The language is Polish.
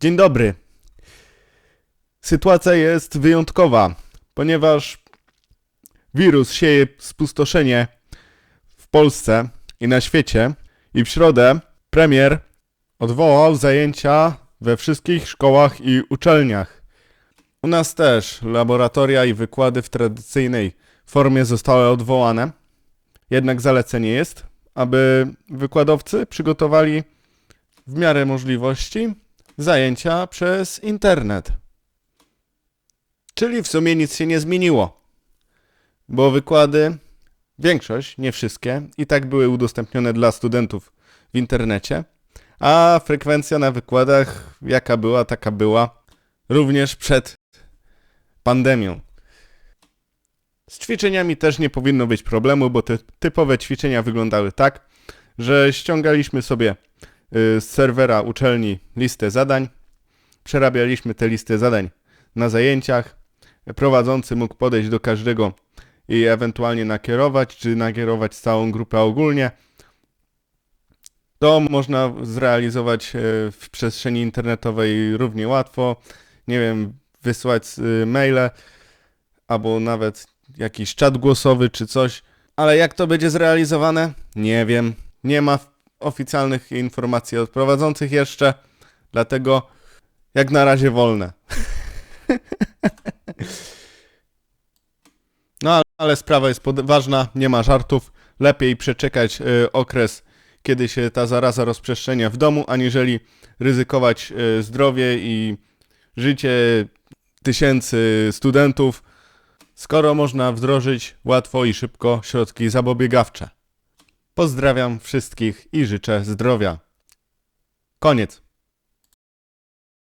Dzień dobry. Sytuacja jest wyjątkowa, ponieważ wirus sieje spustoszenie w Polsce i na świecie i w środę premier odwołał zajęcia we wszystkich szkołach i uczelniach. U nas też laboratoria i wykłady w tradycyjnej formie zostały odwołane. Jednak zalecenie jest, aby wykładowcy przygotowali w miarę możliwości zajęcia przez internet. Czyli w sumie nic się nie zmieniło, bo wykłady, większość, nie wszystkie, i tak były udostępnione dla studentów w internecie, a frekwencja na wykładach, jaka była, taka była, również przed pandemią. Z ćwiczeniami też nie powinno być problemu, bo te typowe ćwiczenia wyglądały tak, że ściągaliśmy sobie z serwera uczelni listę zadań, przerabialiśmy tę listę zadań na zajęciach, prowadzący mógł podejść do każdego i ewentualnie nakierować, czy nakierować całą grupę ogólnie. To można zrealizować y, w przestrzeni internetowej równie łatwo. Nie wiem, wysłać y, maile albo nawet jakiś czat głosowy czy coś. Ale jak to będzie zrealizowane? Nie wiem. Nie ma oficjalnych informacji od prowadzących jeszcze, dlatego jak na razie wolne. No ale, sprawa jest ważna, nie ma żartów. Lepiej przeczekać y, okres, kiedy się ta zaraza rozprzestrzenia w domu, aniżeli ryzykować y, zdrowie i życie tysięcy studentów, skoro można wdrożyć łatwo i szybko środki zapobiegawcze. Pozdrawiam wszystkich i życzę zdrowia. Koniec.